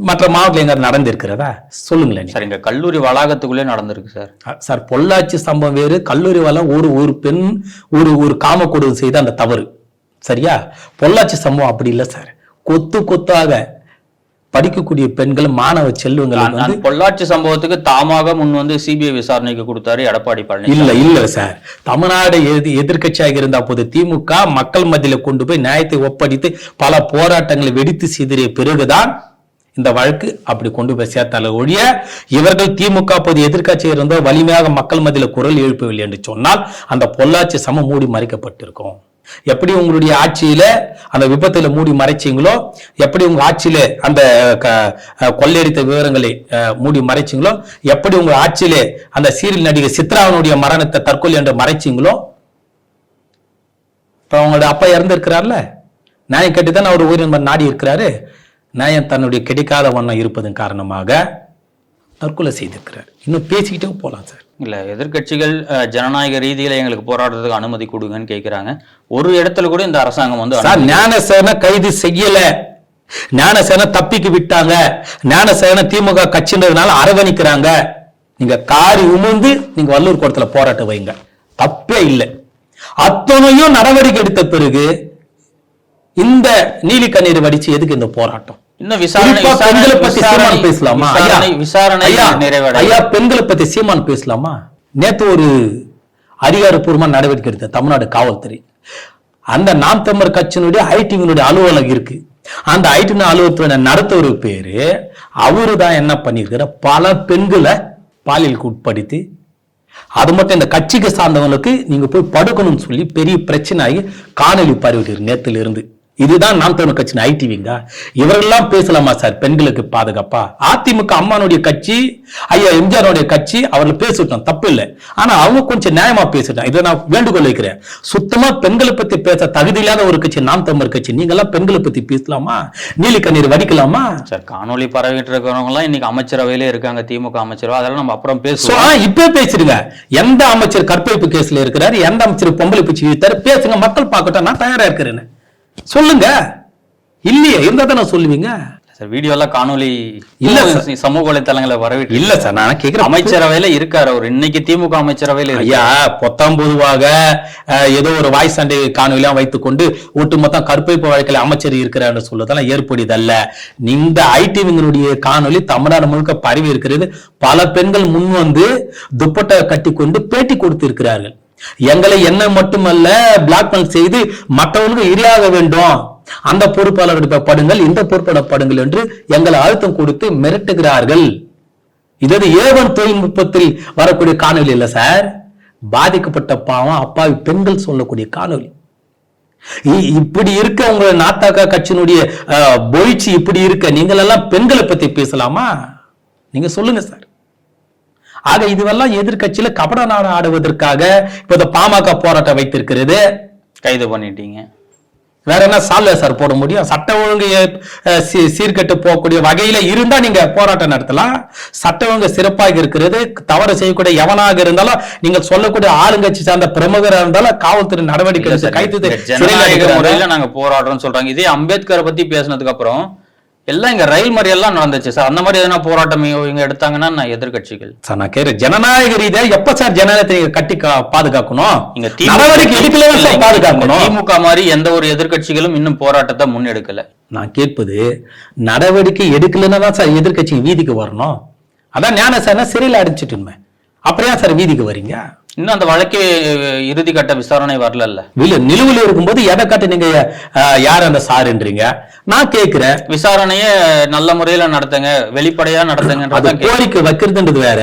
மற்ற மாவட்டத்தில் எங்க நடந்திருக்கிறதா? சொல்லுங்களேன். சார் இங்க கல்லூரி வளாகத்துக்குள்ளே நடந்திருக்கு சார். சார் பொள்ளாச்சி சம்பவம் வேறு கல்லூரி வளம் ஒரு ஒரு பெண் ஒரு ஒரு காமக்கொடு செய்த அந்த தவறு. சரியா? பொள்ளாச்சி சம்பவம் அப்படி இல்லை சார். கொத்து கொத்தாக படிக்கக்கூடிய பெண்கள் மாணவ செல்வங்கள் பொள்ளாச்சி சம்பவத்துக்கு தாமாக முன் வந்து சிபிஐ விசாரணைக்கு கொடுத்தாரு எடப்பாடி பழனிசாமி. இல்ல இல்ல சார். தமிழ்நாடு எதி- எதிர்க்கட்சியாக இருந்த போது திமுக மக்கள் மத்தியில கொண்டு போய் நியாயத்தை ஒப்படைத்து பல போராட்டங்களை வெடித்து சிதறிய பிறகுதான் இந்த வழக்கு அப்படி கொண்டு போய் சேர்த்தால ஒழிய இவர்கள் திமுக அப்போது எதிர்கட்சியில் இருந்த வலிமையாக மக்கள் மத்தியில் குரல் எழுப்பவில்லை என்று சொன்னால் அந்த பொள்ளாச்சி சம மூடி மறைக்கப்பட்டிருக்கும். எப்படி உங்களுடைய ஆட்சியில அந்த விபத்துல மூடி மறைச்சீங்களோ எப்படி உங்க ஆட்சியில அந்த க- கொள்ளையடித்த விவரங்களை அஹ், மூடி மறைச்சீங்களோ எப்படி உங்க ஆட்சியிலே அந்த சீரியல் நடிகை சித்ராவனுடைய மரணத்தை தற்கொலை என்று மறைச்சீங்களோ இப்ப அவங்களோட அப்பா இறந்திருக்கிறார்ல நியாயம் கேட்டு தான் அவர் உயிரின் நாடி இருக்கிறாரு நியாயம் தன்னுடைய கிடைக்காத வண்ணம் இருப்பதன் காரணமாக தற்கொலை செய்திருக்கிறார். இன்னும் பேசிக்கிட்டே போலாம் சார். இல்ல எதிர்க்கட்சிகள் அஹ், ஜனநாயக ரீதியில எங்களுக்கு போராடுறதுக்கு அனுமதி கொடுங்கன்னு கேக்குறாங்க. ஒரு இடத்துல கூட இந்த அரசாங்கம் வந்து சார் ஞானசேன கைது செய்யல. ஞானசேன தப்பிக்கு விட்டாங்க. ஞானசேன திமுக கட்சின்றதுனால அரவணைக்கிறாங்க. நீங்க காரி உமிழ்ந்து நீங்க வள்ளூர் கோட்டத்துல போராட்டம் வைங்க. தப்பே இல்லை. அத்தனையும் நடவடிக்கை எடுத்த பிறகு இந்த நீலி கண்ணீர் வடிச்சு எதுக்கு இந்த போராட்டம்? இன்னும் விசாரணை பெண்களை பத்தி சீமான் பேசலாமா? விசாரணை ஐயா, பெண்களை பத்தி சீமான் பேசலாமா? நேத்து ஒரு அதிகாரப்பூர்வமா நடவடிக்கை எடுத்த தமிழ்நாடு காவல்துறை. அந்த நாம் தமிழர் கட்சியினுடைய ஐடிங்களுடைய அலுவலகம் இருக்கு. அந்த ஐடி அலுவலகத்துறை நடத்துவர் பேரு அவரு தான் என்ன பண்ணிருக்கிற பல பெண்களை பாலியலுக்கு உட்படுத்தி அது மட்டும் இந்த கட்சிக்கு சார்ந்தவங்களுக்கு நீங்க போய் படுக்கணும்னு சொல்லி பெரிய பிரச்சனை ஆகி காணொலி பரவிட்டு நேத்துல இருந்து இதுதான் நாம் தமிழ் கட்சியின் ஐடிவிங்க இவரெல்லாம் பேசலாமா சார்? பெண்களுக்கு பாதுகாப்பா? அதிமுக அம்மானுடைய கட்சி ஐயா எம்ஜிஆருடைய கட்சி அவர்கள் பேசட்டும் தப்பு இல்லை ஆனா அவங்க கொஞ்சம் நியாயமா பேசட்டும் இதை நான் வேண்டுகோள் வைக்கிறேன். சுத்தமா பெண்களை பத்தி பேச தகுதி இல்லாத ஒரு கட்சி நாம் தமிழர் கட்சி. நீங்க எல்லாம் பெண்களை பத்தி பேசலாமா? நீலி கண்ணீர் வடிக்கலாமா? சார் காணொலி பரவிட்டு இருக்கிறவங்க எல்லாம் இன்னைக்கு அமைச்சரவையிலே இருக்காங்க திமுக அமைச்சரவை அதெல்லாம் நம்ம அப்புறம் பேசுவோம். இப்ப பேசிடுங்க. எந்த அமைச்சர் கற்பழிப்பு கேஸ்ல இருக்கிறாரு? எந்த அமைச்சர் பொம்பளை பிச்சு பேசுங்க. மக்கள் பார்க்கட்டும். நான் தயாரா இருக்கிறேன்னு. சொல்லுங்க. இல்லையே இருந்தா தானே சொல்லுவீங்க. சார் வீடியோ எல்லாம் காணொலி இல்ல சமூக வலைத்தளங்களை வரவிட்டு இல்ல சார் நான் கேக்குறேன். அமைச்சரவையில இருக்காரு அவர். இன்னைக்கு திமுக அமைச்சரவையில ஐயா பொத்தாம் பொதுவாக ஏதோ ஒரு வாய் சண்டை காணொலியா வைத்துக்கொண்டு ஒட்டுமொத்தம் கற்பழிப்பு வழக்கில் அமைச்சர் இருக்கிறார்னு சொல்றதெல்லாம் ஏற்புடையதல்ல. இந்த ஐடிவிங்களுடைய காணொலி தமிழ்நாடு முழுக்க பரவி இருக்கிறது. பல பெண்கள் முன் வந்து துப்பட்டை கட்டி கொண்டு பேட்டி கொடுத்திருக்கிறார்கள். எங்களை என்ன மட்டுமல்ல பிளாக்மெயில் செய்து மற்றவர்களுக்கு இரையாக வேண்டும். அந்த பொறுப்பாளர் படுங்கள் இந்த பொறுப்பாளர் படுங்கள் என்று எங்களை அழுத்தம் கொடுத்து மிரட்டுகிறார்கள். இது ஏவன் தொழில்நுட்பத்தில் வரக்கூடிய காணொலி இல்ல சார்? பாதிக்கப்பட்ட பாவம் அப்பாவி பெண்கள் சொல்லக்கூடிய காணொலி இப்படி இருக்க உங்க நாத்தாக்கா கட்சியினுடைய அஹ், பொய்ச்சி இப்படி இருக்க நீங்கள் எல்லாம் பெண்களை பத்தி பேசலாமா? நீங்க சொல்லுங்க சார். ஆக இதுவெல்லாம் எதிர்க்கட்சியில கபட நாடு ஆடுவதற்காக இப்ப இந்த பாமக போராட்டம் வைத்திருக்கிறது. கைது பண்ணிட்டீங்க. வேற என்ன சால்வே சார் போட முடியும்? சட்ட ஒழுங்கு சீர்கெட்டு போகக்கூடிய வகையில இருந்தா நீங்க போராட்டம் நடத்தலாம். சட்ட ஒழுங்கு சிறப்பாக இருக்கிறது. தவறு செய்யக்கூடிய எவனாக இருந்தாலும் நீங்க சொல்லக்கூடிய ஆளுங்கட்சி சார்ந்த பிரமுகராக இருந்தாலும் காவல்துறை நடவடிக்கை கைது ஜனநாயக முறையில நாங்க போராடுறோம்னு சொல்றாங்க. இதே அம்பேத்கரை பத்தி பேசினதுக்கு அப்புறம் எல்லாம் இங்க ரயில் மறியெல்லாம் நடந்துச்சு சார். அந்த மாதிரி எதனா போராட்டம் இவங்க எடுத்தாங்கன்னா நான் எதிர்க்கட்சிகள். சார் நான் கேக்குறேன் ஜனநாயக ரீதியா எப்ப சார் ஜனநாயகத்தை நீங்க கட்டி பாதுகாக்கணும்? இங்க நடவடிக்கை எடுக்கல பாதுகாக்கணும். திமுக மாதிரி எந்த ஒரு எதிர்க்கட்சிகளும் இன்னும் போராட்டத்தை முன்னெடுக்கல. நான் கேட்பது நடவடிக்கை எடுக்கலைன்னா தான் சார் எதிர்க்கட்சி வீதிக்கு வரணும். அதான் ஞான சார் சிறையில் அடிச்சிட்டுமே அப்புறம் ஏன் சார் வீதிக்கு வரீங்க? இன்னும் அந்த வழக்கு இறுதி கட்ட விசாரணை வரல இல்ல நிலுவையில் இருக்கும்போது எதை காட்டு நீங்க யார் அந்த சாருன்றீங்க? நான் கேட்கிறேன் விசாரணையை நல்ல முறையில நடத்துங்க வெளிப்படையா கேள்வி. கோரிக்கை வைக்கிறதுன்றது வேற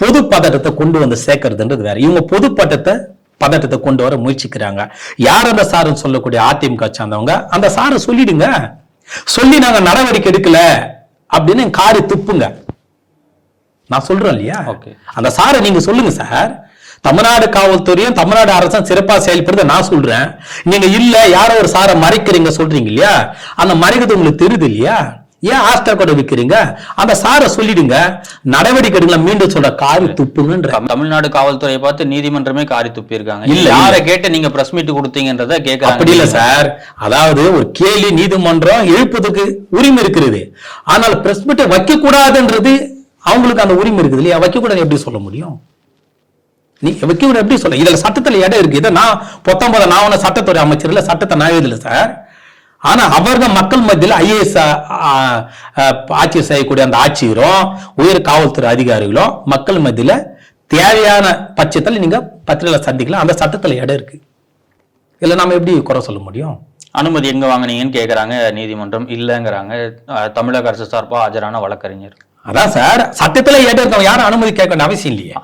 பொது பதட்டத்தை கொண்டு வந்து சேர்க்கறதுன்றது வேற. இவங்க பொது பதட்டத்தை பதட்டத்தை கொண்டு வர முயற்சிக்கிறாங்க. யார் அந்த சாருன்னு சொல்லக்கூடிய அதிமுக சார்ந்தவங்க அந்த சாரை சொல்லிடுங்க. சொல்லி நாங்க நடவடிக்கை எடுக்கல அப்படின்னு காரி துப்புங்க. நான் சொல்றேன் இல்லையா. அந்த சாரை நீங்க சொல்லுங்க சார். தமிழ்நாடு காவல்துறையும் தமிழ்நாடு அரசும் சிறப்பா செயல்படுறத நான் சொல்றேன். நீங்க இல்ல யாரோ ஒரு சாரை மறைக்கிறீங்க சொல்றீங்க இல்லையா? அந்த மறைக்கிறது உங்களுக்கு தெரியுது இல்லையா? ஏன் ஆஸ்டா கூட விக்கிறீங்க? அந்த சாரை சொல்லிடுங்க. நடவடிக்கை எடுக்கலாம் மீண்டும் சொல்ற காரி துப்புங்கன்ற. தம்- தமிழ்நாடு காவல்துறையை பார்த்து நீதிமன்றமே காரி துப்பி இருக்காங்க இல்ல, யாரை கேட்டு நீங்க பிரஸ் மீட் கொடுத்தீங்கன்றத கேக்குறாங்க. அப்படி இல்ல சார். அதாவது ஒரு கேள்வி நீதிமன்றம் எழுப்பதுக்கு உரிமை இருக்கிறது. ஆனால் பிரஸ் மீட்டை வைக்க கூடாதுன்றது அவங்களுக்கு அந்த உரிமை இருக்குது இல்லையா? வைக்க கூடாது எப்படி சொல்ல முடியும்? நீ வைக்க கூடாது எப்படி சொல்ல? இதுல சட்டத்துல இடம் இருக்கு. இதை நான் பத்தொன்பது நான் ஒண்ணு சட்டத்துறை அமைச்சர் இல்ல சட்டத்தை நான் எழுதல சார். ஆனா அவர்கள் மக்கள் மத்தியில் ஐஏஎஸ் ஆட்சி செய்யக்கூடிய அந்த ஆட்சியரும் உயர் காவல்துறை அதிகாரிகளும் மக்கள் மத்தியில தேவையான பட்சத்தில் நீங்க பத்திரிகையில சந்திக்கலாம். அந்த சட்டத்துல இடம் இருக்கு. இல்ல நாம எப்படி குறை சொல்ல முடியும்? அனுமதி எங்க வாங்குனீங்கன்னு கேக்குறாங்க. நீதிமன்றம் இல்லங்கிறாங்க. தமிழக அரசு சார்பா ஆஜரான வழக்கறிஞர். அதான் சார். சட்டத்துல இடம் இருக்கவங்க யாரும் அனுமதி கேட்க வேண்டிய அவசியம் இல்லையே.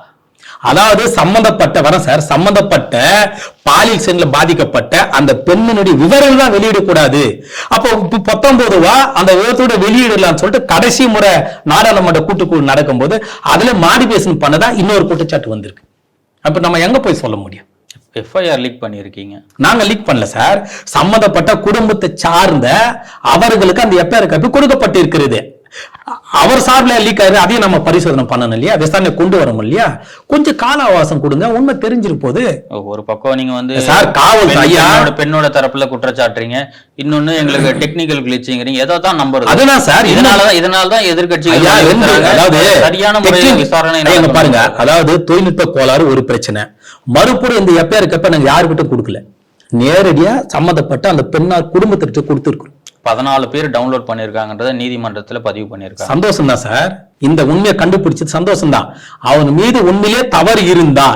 அதாவது சம்பந்தப்பட்ட வர சார் சம்பந்தப்பட்ட பாலியல் சென்ல பாதிக்கப்பட்ட அந்த பெண்ணினுடைய விவரங்கள் தான் வெளியிடக்கூடாது. அப்போ பத்தொன்பது ரூபா அந்த விவரத்தோட வெளியிடலாம்னு சொல்லிட்டு கடைசி முறை நாடாளுமன்ற கூட்டுக்குழு நடக்கும்போது அதுல மாடிபேஷன் பண்ணதா இன்னொரு குற்றச்சாட்டு வந்திருக்கு. அப்ப நம்ம எங்க போய் சொல்ல முடியும்? எஃப்ஐஆர் லீக் பண்ணியிருக்கீங்க. நாங்க லீக் பண்ணல சார். சம்பந்தப்பட்ட குடும்பத்தை சார்ந்த அவர்களுக்கு அந்த எஃப்ஐஆர் காப்பி கொடுக்கப்பட்டு இருக்கிறது அ- அவர் சார்பில் லீக் ஆகுது அதையும் நம்ம பரிசோதனை பண்ணணும் இல்லையா? விசாரணை கொண்டு வரணும் இல்லையா? கொஞ்சம் கால அவகாசம் கொடுங்க. உண்மை தெரிஞ்சிரு போது. ஒரு பக்கம் நீங்க வந்து சார், காவல் ஐயா. பெண்ணோட தரப்புல குற்றச்சாட்டுறீங்க. இன்னொன்னு எங்களுக்கு டெக்னிக்கல் கிளிச்சிங்கிறீங்க எதை தான் நம்புறது அதுதான் சார், இதனாலதான் இதனாலதான் இருக்கிறாங்க. அதாவது சரியான முறையில் விசாரணை பாருங்க. அதாவது தொழில்நுட்ப கோளாறு ஒரு பிரச்சனை. மறுபுறம் இந்த எஃப்ஐஆர் கப்ப நாங்க யாருக்கிட்ட கொடுக்கல? நேரடியா சம்பந்தப்பட்ட அந்த பெண்ணார் குடும்பத்திட்ட கொடுத்துருக்கோம் பதினாலு பேர் டவுன்லோட் பண்ணியிருக்காங்கன்றத நீதிமன்றத்துல பதிவு பண்ணியிருக்காங்க. சந்தோஷம் தான் சார். இந்த உண்மையை கண்டுபிடிச்சது சந்தோஷம் தான் அவன் மீது உண்மையிலே தவறு இருந்தா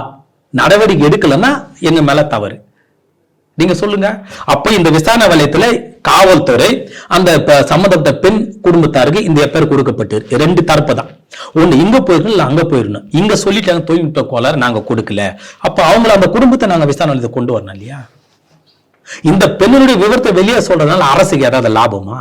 நடவடிக்கை எடுக்கலன்னா எங்க மேல தவறு. நீங்க சொல்லுங்க. அப்ப இந்த விசாரணை வலயத்துல காவல்துறை அந்த சம்பந்தப்பட்ட பெண் குடும்பத்தாருக்கு இந்த பேர் கொடுக்கப்பட்டு ரெண்டு தரப்பு தான். ஒண்ணு இங்க போயிடணும் இல்ல அங்க போயிடணும் இங்க சொல்லிட்டாங்க தொழில்நுட்ப கோளாறு நாங்க கொடுக்கல. அப்ப அவங்கள அந்த குடும்பத்தை நாங்க விசாரணை கொண்டு வரணும் இல்லையா? இந்த பெண்ணுடைய விவரத்தை வெளியே சொல்றதுனால அரசுக்கு ஏதாவது லாபமா?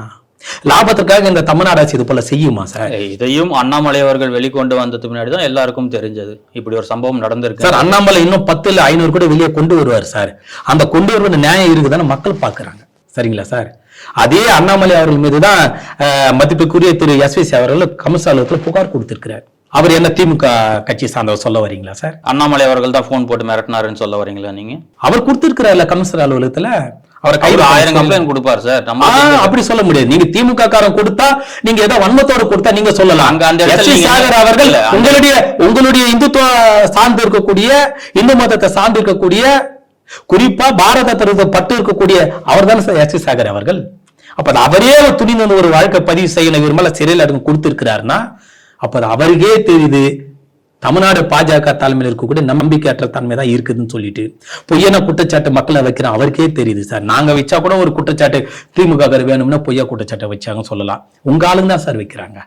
லாபத்துக்காக இந்த தமிழ்நாடு அரசு இது போல செய்யுமா சார்? இதையும் அண்ணாமலை அவர்கள் வெளிக்கொண்டு வந்ததுக்கு முன்னாடி தான் எல்லாருக்கும் தெரிஞ்சது. இப்படி ஒரு சம்பவம் நடந்திருக்கு. சார் அண்ணாமலை இன்னும் பத்து இல்ல ஐநூறு கூட வெளியே கொண்டு வருவார் சார். அந்த கொண்டு வருவது நியாயம் இருக்குதான்னு மக்கள் பாக்குறாங்க சரிங்களா சார்? அதே அண்ணாமலை அவர்கள் மீதுதான் அஹ், மதிப்புக்குரிய திரு எஸ்விசி அவர்கள் கமிஷன் அலுவலகத்தில் புகார் கொடுத்திருக்கிறார். அவர் என்ன திமுக கட்சி சார்ந்தவர் சொல்ல வரீங்களா சார்? அண்ணாமலை அவர்கள் தான் போன் போட்டு மிரட்டினாருன்னு சொல்ல வரீங்களா நீங்க? அவர் கொடுத்திருக்கிறார்ல கமிஷனர் அலுவலகத்துல அவரை கைது ஆயிரம் கம்ப்ளைண்ட் கொடுப்பார் சார். நம்ம அப்படி சொல்ல முடியாது. நீங்க திமுக காரன் கொடுத்தா நீங்க ஏதோ வன்மத்தோட கொடுத்தா நீங்க சொல்லலாம். அங்க அந்த சாகர் அவர்கள் உங்களுடைய உங்களுடைய இந்துத்துவ சார்ந்து இருக்கக்கூடிய இந்து மதத்தை சார்ந்து இருக்கக்கூடிய குறிப்பா பாரதத்திற்கு பட்டு இருக்கக்கூடிய அவர் தானே சார் எஸ். சாகர் அவர்கள். அப்ப அவரே துணிந்து ஒரு வழக்கை பதிவு செய்யணும் விரும்பல சிறையில் அதுக்கு கொடுத்திருக்கிறாருன்னா அப்ப அது அவருக்கே தெரியுது தமிழ்நாடு பாஜக தலைமையில் இருக்கக்கூடிய நம்பிக்கையற்ற தன்மை தான் இருக்குதுன்னு சொல்லிட்டு. பொய்யான குற்றச்சாட்டு மக்களை வைக்கிற அவருக்கே தெரியுது சார். நாங்க வச்சா கூட ஒரு குற்றச்சாட்டு திமுக வேணும்னா பொய்யா குற்றச்சாட்டை வச்சாங்கன்னு சொல்லலாம். உங்க ஆளுங்க தான் சார் வைக்கிறாங்க.